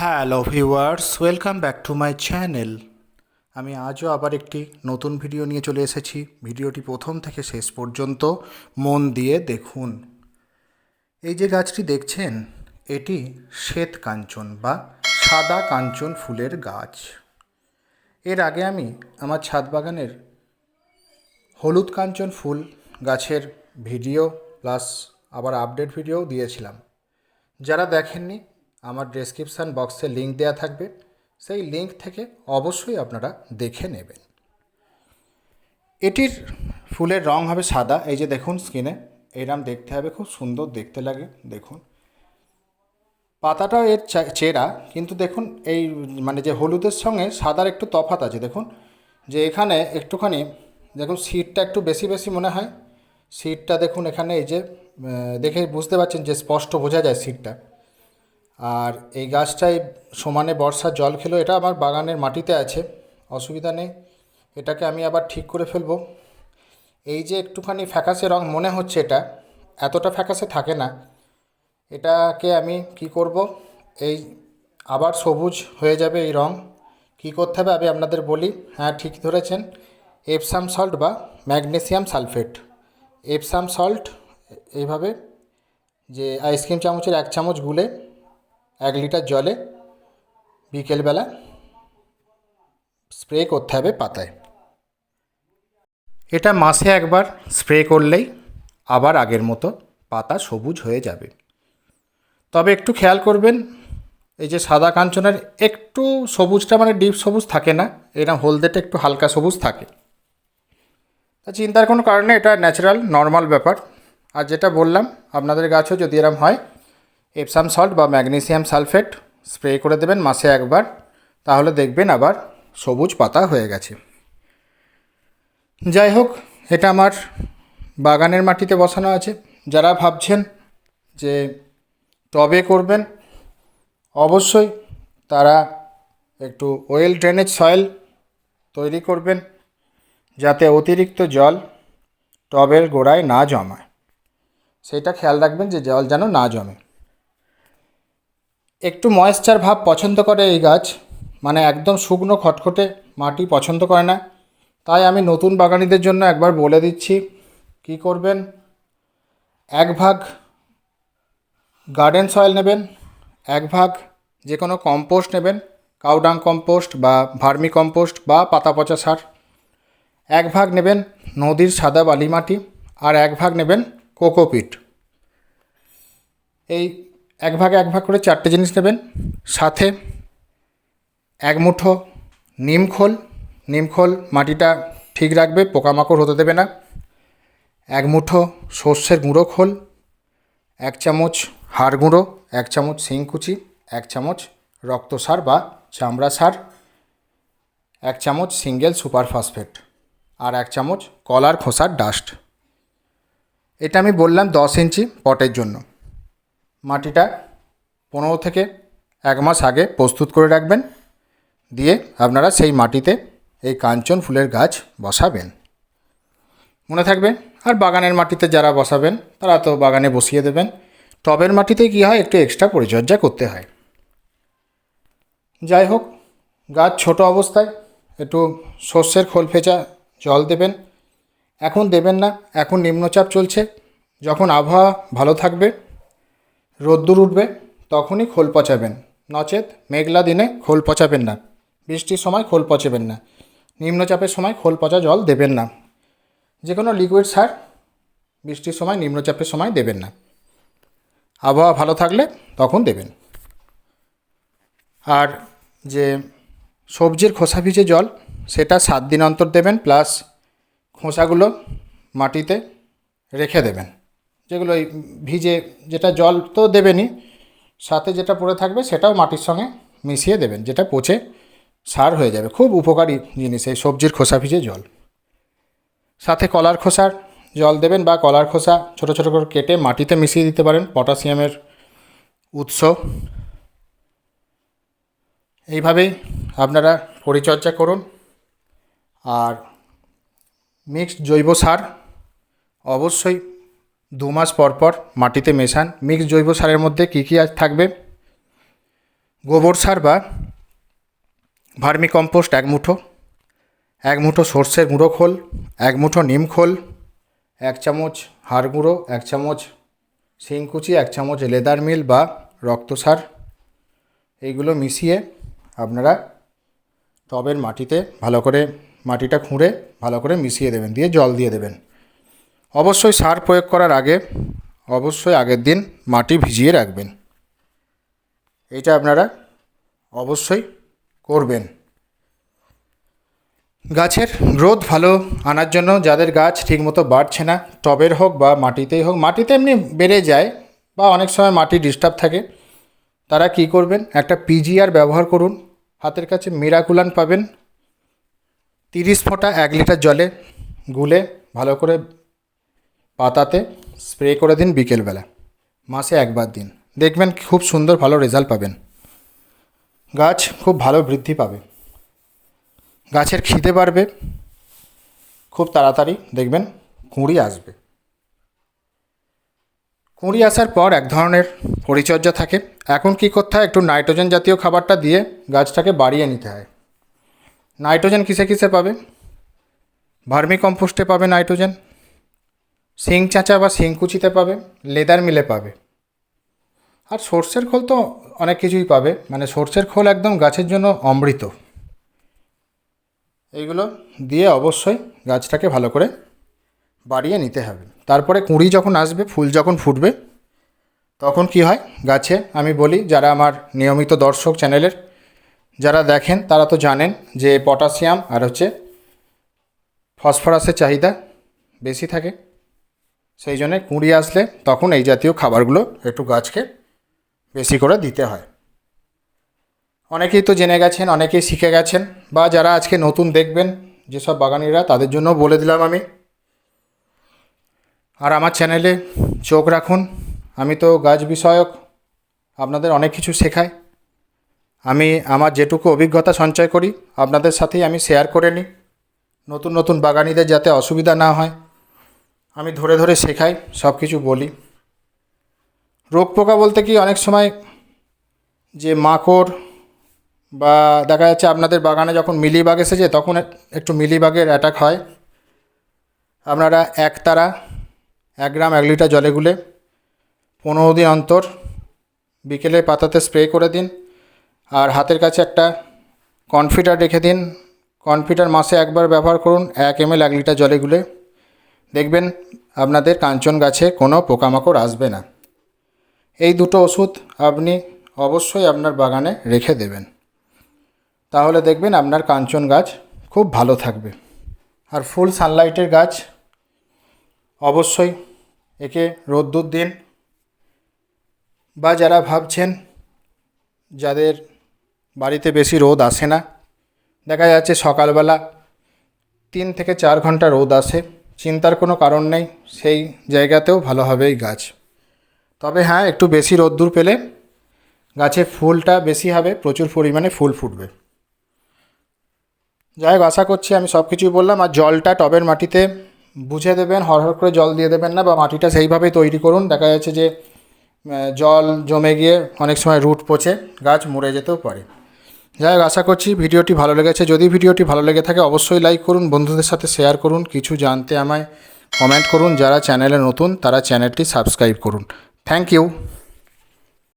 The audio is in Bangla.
Hello viewers, welcome back to my channel. আমি আজও আবার একটি নতুন ভিডিও নিয়ে চলে এসেছি। ভিডিওটি প্রথম থেকে শেষ পর্যন্ত মন দিয়ে দেখুন। এই যে গাছটি দেখছেন, এটি শ্বেত কাঞ্চন বা সাদা কাঞ্চন ফুলের গাছ। এর আগে আমি আমার ছাদ বাগানের হলুদ কাঞ্চন ফুল গাছের ভিডিও, প্লাস আবার আপডেট ভিডিও দিয়েছিলাম। যারা দেখেননি আমার ডেসক্রিপশান বক্সে লিঙ্ক দেওয়া থাকবে। সেই লিঙ্ক থেকে অবশ্যই আপনারা দেখে নেবেন। এটির ফুলের রং হবে সাদা। এই যে দেখুন স্কিনে এরম দেখতে হবে, খুব সুন্দর দেখতে লাগে, দেখুন। পাতাটাও এর চেরা, কিন্তু দেখুন এই মানে যে হলুদের সঙ্গে সাদার একটু তফাত আছে, দেখুন। যে এখানে একটুখানি, দেখুন সিটটা একটু বেশি বেশি মনে হয়। সিটটা দেখুন এখানে এই যে দেখে বুঝতে পারছেন যে স্পষ্ট বোঝা যায় সিটটা আর এই গাছটায় সমানে বর্ষার জল খেলো, এটা আমার বাগানের মাটিতে আছে, অসুবিধা নেই। এটাকে আমি আবার ঠিক করে ফেলব। এই যে একটুখানি ফ্যাকাসে রং, মনে হচ্ছে এটা, এতটা ফ্যাকাসে থাকে না। এটাকে আমি কি করব? এই আবার সবুজ হয়ে যাবে এই রং। কি করতে হবে আমি আপনাদের বলি হ্যাঁ ঠিক ধরেছেন। এপসাম সল্ট বা ম্যাগনেসিয়াম সালফেট এপসাম সল্ট এইভাবে যে আইসক্রিম চামচের এক চামচ গুলে এক লিটার জলে বিকেলবেলা স্প্রে করতে হবে পাতায়। এটা মাসে একবার স্প্রে করলেই আবার আগের মতো পাতা সবুজ হয়ে যাবে। তবে একটু খেয়াল করবেন, এই যে সাদা কাঞ্চনের একটু সবুজটা মানে ডিপ সবুজ থাকে না এরকম হলদেটা একটু হালকা সবুজ থাকে। তা চিন্তার কোনো কারণে এটা ন্যাচারাল নর্মাল ব্যাপার। আর যেটা বললাম, আপনাদের গাছও যদি এরম হয় এপসাম সল্ট বা ম্যাগনেসিয়াম সালফেট স্প্রে করে দেবেন মাসে একবার। তাহলে দেখবেন আবার সবুজ পাতা হয়ে গেছে। যাই হোক, এটা আমার বাগানের মাটিতে বসানো আছে। যারা ভাবছেন যে টবে করবেন, অবশ্যই তারা একটু ওয়েল ড্রেনেজ সয়েল তৈরি করবেন, যাতে অতিরিক্ত জল টবের গোড়ায় না জমায়। সেটা খেয়াল রাখবেন যে জল যেন না জমে। একটু ময়েশ্চার ভাব পছন্দ করে এই গাছ। মানে একদম শুকনো খটখটে মাটি পছন্দ করে না। তাই আমি নতুন বাগানিদের জন্য একবার বলে দিচ্ছি, কি করবেন? এক ভাগ গার্ডেন সয়েল নেবেন, এক ভাগ যে কোনো কম্পোস্ট নেবেন কাউডাং কম্পোস্ট বা ভার্মি কম্পোস্ট বা পাতা পচা সার। এক ভাগ নেবেন নদীর সাদা বালি মাটি, আর এক ভাগ নেবেন কোকোপিট। এই এক ভাগে এক ভাগ করে চারটে জিনিস নেবেন। সাথে এক মুঠো নিমখোল নিমখোল মাটিটা ঠিক রাখবে, পোকামাকড় হতে দেবে না। এক মুঠো সর্ষের গুঁড়ো খোল। এক চামচ হাড় গুঁড়ো, এক চামচ শিংকুচি এক চামচ রক্ত সার বা চামড়া সার, এক চামচ সিঙ্গেল সুপার ফসফেট আর এক চামচ কলার খোসার ডাস্ট। এটা আমি বললাম দশ ইঞ্চি পটের জন্য। মাটিটা পনেরো থেকে এক মাস আগে প্রস্তুত করে রাখবেন। দিয়ে আপনারা সেই মাটিতে এই কাঞ্চন ফুলের গাছ বসাবেন। মনে থাকবে, আর বাগানের মাটিতে যারা বসাবেন, তারা তো বাগানে বসিয়ে দেবেন। টবের মাটিতে কী হয়, একটু এক্সট্রা পরিচর্যা করতে হয়। যাই হোক, গাছ ছোট অবস্থায়, একটু শস্যের খোল ফেঁচা জল দেবেন। এখন দেবেন না, এখন নিম্নচাপ চলছে। যখন আবহাওয়া ভালো থাকবে রোদ্দুর উঠবে, তখনই খোল পচাবেন। নচেত মেঘলা দিনে খোল পচাবেন না। বৃষ্টির সময় খোল পচাবেন না। নিম্নচাপের সময় খোল পচা জল দেবেন না। যে কোনো লিকুইড সার বৃষ্টির সময়, নিম্নচাপের সময় দেবেন না। আবহাওয়া ভালো থাকলে তখন দেবেন। আর যে সবজির খোসা ভিজে জল, সেটা সাত দিন অন্তর দেবেন, প্লাস খোসাগুলো মাটিতে রেখে দেবেন। যেগুলো এই ভিজে যেটা জল তো দেবেনই, সাথে যেটা পড়ে থাকবে সেটাও মাটির সঙ্গে মিশিয়ে দেবেন, যেটা পচে সার হয়ে যাবে। খুব উপকারী জিনিস এই সবজির খোসা ভিজে জল। সাথে কলার খোসার জল দেবেন বা কলার খোসা ছোটো ছোটো করে কেটে মাটিতে মিশিয়ে দিতে পারেন, পটাশিয়ামের উৎস। এইভাবেই আপনারা পরিচর্যা করুন। আর মিক্সড জৈব সার অবশ্যই দু মাস পর পর মাটিতে মেশান। মিক্সড জৈব সারের মধ্যে কী কী থাকবে? গোবর সার বা ভার্মি কম্পোস্ট এক মুঠো এক মুঠো সর্ষের গুঁড়ো খোল, এক মুঠো নিম খোল, এক চামচ হাড় গুঁড়ো, এক চামচ শিংকুচি, এক চামচ লেদার মিল বা রক্ত সার। এইগুলো মিশিয়ে আপনারা টবের মাটিতে ভালো করে মাটিটা খুঁড়ে ভালো করে মিশিয়ে দেবেন, দিয়ে জল দিয়ে দেবেন। অবশ্যই সার প্রয়োগ করার আগে, অবশ্যই আগের দিন মাটি ভিজিয়ে রাখবেন। এটা আপনারা অবশ্যই করবেন। গাছের গ্রোথ ভালো আনার জন্য যাদের গাছ ঠিকমতো বাড়ছে না, টবের হোক বা মাটিতেই হোক, মাটিতে এমনি বেড়ে যায় বা অনেক সময় মাটি ডিস্টার্ব থাকে, তারা কি করবেন? একটা পিজিআর ব্যবহার করুন। হাতের কাছে মিরাকুলান পাবেন। তিরিশ ফোঁটা এক লিটার জলে গুলে ভালো করে পাতাতে স্প্রে করে দিন বিকেলবেলা। মাসে একবার দিন। দেখবেন খুব সুন্দর ভালো রেজাল্ট পাবেন। গাছ খুব ভালো বৃদ্ধি পাবে। গাছের খিদে বাড়বে। খুব তাড়াতাড়ি দেখবেন কুঁড়ি আসবে। কুঁড়ি আসার পর এক ধরনের পরিচর্যা থাকে। এখন কি করতে হয়? একটু নাইট্রোজেন জাতীয় খাবারটা দিয়ে গাছটাকে বাড়িয়ে নিতে হয়। নাইট্রোজেন কিসে কিসে পাবে? ভার্মি কম্পোস্টে পাবে নাইট্রোজেন। শিং চাঁচা বা শিংকুচিতে পাবে, লেদার মিলে পাবে। আর সর্ষের খোল তো অনেক কিছুই পাবে মানে সর্ষের খোল একদম গাছের জন্য অমৃত। এইগুলো দিয়ে অবশ্যই গাছটাকে ভালো করে বাড়িয়ে নিতে হবে। তারপরে কুঁড়ি যখন আসবে, ফুল যখন ফুটবে, তখন কি হয়, গাছে আমি বলি, যারা আমার নিয়মিত দর্শক চ্যানেলের, যারা দেখেন, তারা তো জানেন যে পটাশিয়াম আর হচ্ছে ফসফরাসের চাহিদা বেশি থাকে। সেই জন্যে কুঁড়ি আসলে তখন এই জাতীয় খাবারগুলো একটু গাছকে বেশি করে দিতে হয়। অনেকেই তো জেনে গেছেন, অনেকেই শিখে গেছেন বা যারা আজকে নতুন দেখবেন, যেসব বাগানিরা তাদের জন্য বলে দিলাম আমি। আর আমার চ্যানেলে চোখ রাখুন, আমি তো গাছ বিষয়ক, আপনাদের অনেক কিছু শেখাই। আমি আমার যেটুকু অভিজ্ঞতা সঞ্চয় করি, আপনাদের সাথেই আমি শেয়ার করে নিই। নতুন নতুন বাগানিদের যাতে অসুবিধা না হয় আমি ধরে ধরে শেখাই সব কিছু বলি। রোগ পোকা বলতে কি অনেক সময় যে মাকড় বা দেখা যাচ্ছে আপনাদের বাগানে যখন মিলিবাগ এসেছে, তখন একটু মিলিবাগের অ্যাটাক হয়। আপনারা একতারা এক গ্রাম, এক লিটার জলে গুলে পনেরো দিন অন্তর বিকেলে পাতাতে স্প্রে করে দিন আর হাতের কাছে একটা কনফিডার রেখে দিন। কনফিডার মাসে একবার ব্যবহার করুন, এক এম এল এক লিটার জলে গুলে দেখবেন আপনাদের কাঞ্চন গাছে কোনো পোকামাকড় আসবে না। এই দুটো ওষুধ আপনি অবশ্যই আপনার বাগানে রেখে দেবেন। তাহলে দেখবেন আপনার কাঞ্চন গাছ খুব ভালো থাকবে। আর ফুল সানলাইটের গাছ অবশ্যই একে রোদ্দুর দিন বা যারা ভাবছেন যাদের বাড়িতে বেশি রোদ আসে না, দেখা যাচ্ছে সকালবেলা তিন থেকে চার ঘণ্টা রোদ আসে। চিন্তার কোনো কারণ নেই, সেই জায়গাতেও ভালো হবে এই গাছ। তবে হ্যাঁ একটু বেশি রোদ্দুর পেলে গাছে ফুলটা বেশি হবে, প্রচুর পরিমাণে ফুল ফুটবে। যাই হোক, আশা করছি আমি সব কিছুই বললাম। আর জলটা টবের মাটিতে বুঝে দেবেন হরহর করে জল দিয়ে দেবেন না, বা মাটিটা সেইভাবেই তৈরি করুন। দেখা যাচ্ছে যে জল জমে গিয়ে অনেক সময় রুট পচে, গাছ মরে যেতেও পারে। যাই হোক, আশা করছি ভিডিওটি ভালো লেগেছে। যদি ভিডিওটি ভালো লেগে থাকে, অবশ্যই লাইক করুন, বন্ধুদের সাথে শেয়ার করুন, কিছু জানতে আমায় কমেন্ট করুন। যারা চ্যানেলে নতুন, তারা চ্যানেলটি সাবস্ক্রাইব করুন। Thank you